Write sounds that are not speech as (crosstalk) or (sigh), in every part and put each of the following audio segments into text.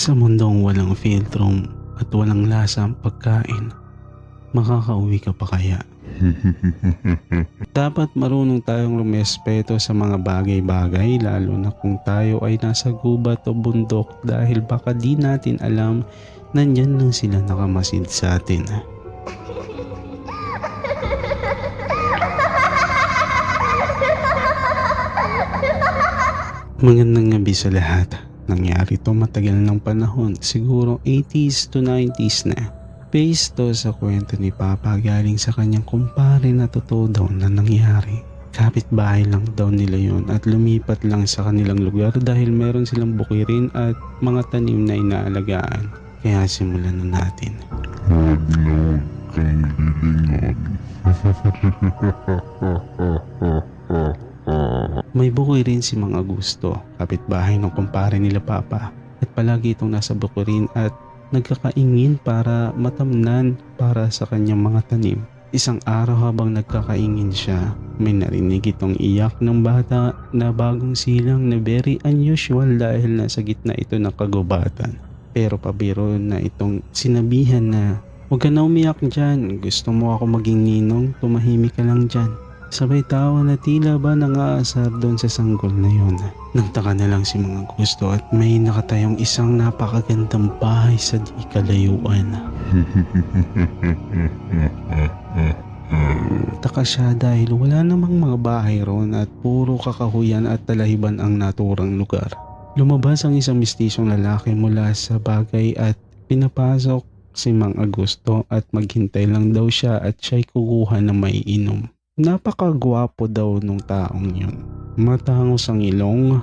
Sa mundong walang filtro at walang lasa ang pagkain, makakauwi ka pa kaya? (laughs) Dapat marunong tayong rumespeto sa mga bagay-bagay lalo na kung tayo ay nasa gubat o bundok dahil baka di natin alam nandyan lang sila nakamasid sa atin. (laughs) Magandang gabi sa lahat. Nangyari to matagal ng panahon, siguro 80s to 90s na. Based to sa kwento ni Papa galing sa kanyang kumpare na totoo daw na nangyari. Kapit-bahay lang daw nila yon at lumipat lang sa kanilang lugar dahil meron silang bukirin at mga tanim na inaalagaan. Kaya simulan na natin. Huwag na kang lilingon. May bukoy rin si Mang Agusto, kapitbahay ng kumpare nila Papa. At palagi itong nasa bukirin at nagkakaingin para matamnan para sa kanyang mga tanim. Isang araw habang nagkakaingin siya, may narinig itong iyak ng bata na bagong silang na very unusual dahil nasa gitna ito ng kagubatan. Pero pabiro na itong sinabihan na Huwag ka na umiyak dyan, gusto mo ako maging ninong, tumahimik ka lang dyan. Sabay tawa na tila ba nangaasar doon sa sanggol na yun. Nagtaka na lang si mga gusto at may nakatayong isang napakagandang bahay sa di kalayuan. (laughs) Taka siya dahil wala namang mga bahay roon at puro kakahuyan at talahiban ang naturang lugar. Lumabas ang isang mistisyong lalaki mula sa bagay at pinapasok si Mang Agusto at maghintay lang daw siya at siya'y kukuha na may inom. Napakagwapo daw nung taong yun. Matangos ang ilong,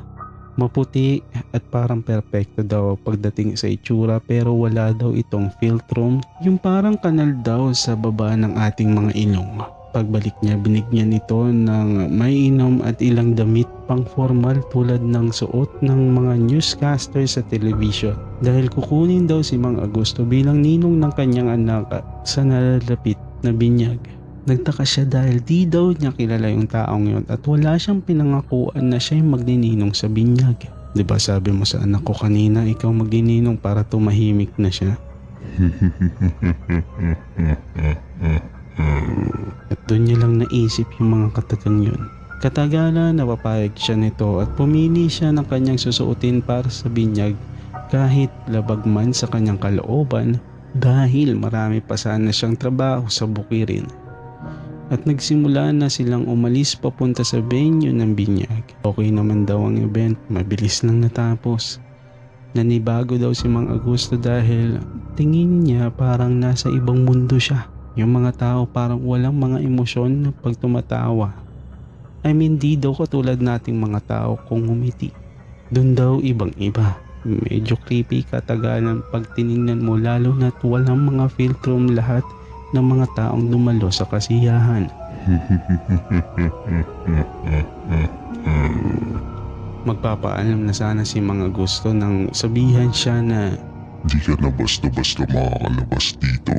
maputi at parang perpekto daw pagdating sa itsura pero wala daw itong filtrum, yung parang kanal daw sa baba ng ating mga ilong. Pagbalik niya binigyan ito ng may inom at ilang damit pang formal tulad ng suot ng mga newscaster sa television dahil kukunin daw si Mang Agusto bilang ninong ng kanyang anak sa nalalapit na binyag. Nagtaka siya dahil di daw niya kilala yung taong yon at wala siyang pinangakuan na siya yung magnininong sa binyag. 'Di ba sabi mo sa anak ko kanina ikaw magnininong para tumahimik na siya? (laughs) At doon niya lang naisip yung mga katagang yun. Katagalan napapayag siya nito at pumili siya ng kanyang susuotin para sa binyag kahit labag man sa kanyang kalooban dahil marami pa sana siyang trabaho sa bukirin. At nagsimula na silang umalis papunta sa venue ng binyag. Okay naman daw ang event, mabilis lang natapos. Nanibago daw si Mang Agusto dahil tingin niya parang nasa ibang mundo siya. Yung mga tao parang walang mga emosyon pag tumatawa. I mean di daw katulad nating mga tao kung humiti. Doon daw ibang iba. Medyo creepy katagalan pag tiningnan mo lalo na't walang mga filtrum lahat ng mga taong dumalo sa kasiyahan. Magpapaalam na sana si mga gusto nang sabihan siya na Di ka na basta-basta makakalabas dito.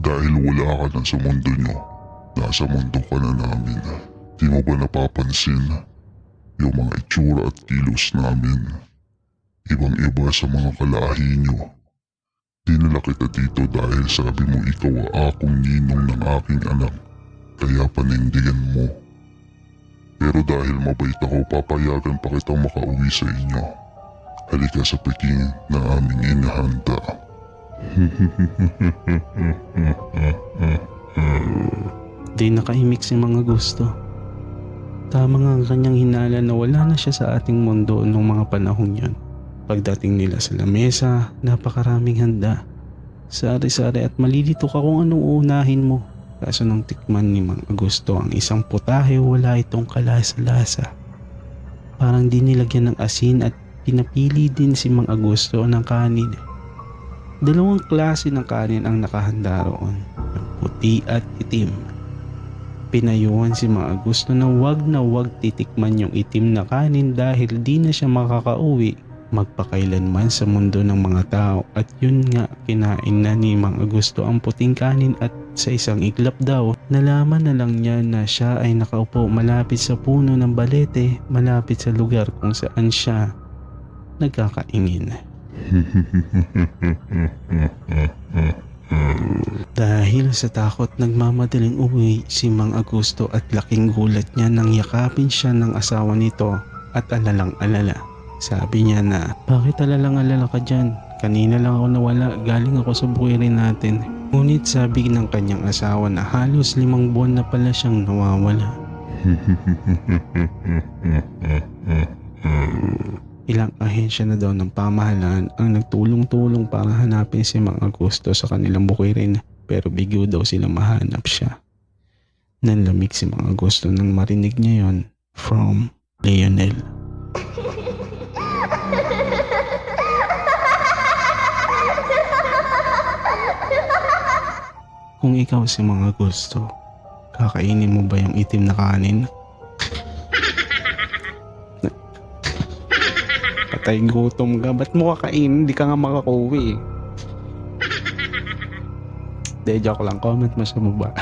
Dahil wala ka na sa mundo nyo. Nasa mundo ka na namin. Di mo ba napapansin? Yung mga itsura at kilos namin. Ibang-iba sa mga kalahi nyo. Dinala kita dito dahil sabi mo ikaw ang akong ninong ng aking anak. Kaya panindigan mo. Pero dahil mabait ako, papayagan pa kitang makauwi sa inyo. Halika sa Peking na aming inahanda. (laughs) di nakaimik si mga gusto. Tama nga ang kanyang hinala na wala na siya sa ating mundo noong mga panahon yon. Pagdating nila sa lamesa, napakaraming handa. Sari-sari at malilito ka kung anong uunahin mo. Kaso nung tikman ni Mang Agusto ang isang putahe wala itong kalasa-lasa. Parang di nilagyan ng asin at pinapili din si Mang Agusto ng kanin. Dalawang klase ng kanin ang nakahanda roon, yung puti at itim. Pinayuhan si Mang Agusto na wag na wag titikman yung itim na kanin dahil di na siya makakauwi magpakailanman sa mundo ng mga tao at yun nga kinain na ni Mang Agusto ang puting kanin at sa isang iglap daw nalaman na lang niya na siya ay nakaupo malapit sa puno ng balete malapit sa lugar kung saan siya nagkakaingin. (laughs) Dahil sa takot nagmamadaling uwi si Mang Agusto at laking gulat niya nang yakapin siya ng asawa nito at alalang alala. Sabi niya na, bakit alalang alala ka dyan? Kanina lang ako nawala, galing ako sa buwirin natin. Ngunit sabi ng kanyang asawa na halos limang buwan na pala siyang nawawala. (laughs) Ilang ahensya na daw ng pamahalaan ang nagtulong-tulong para hanapin si Mang Agusto sa kanilang bukirin pero bigyo daw sila mahanap siya. Nanlamig si Mang Agusto nang marinig niya yon from Lionel. Kung ikaw si Mang Agusto, kakainin mo ba yung itim na kanin? Patay gutom ka. Ba't mo kakain? Hindi ka nga makakuwi. Hindi, joke lang. Comment mo sa baba.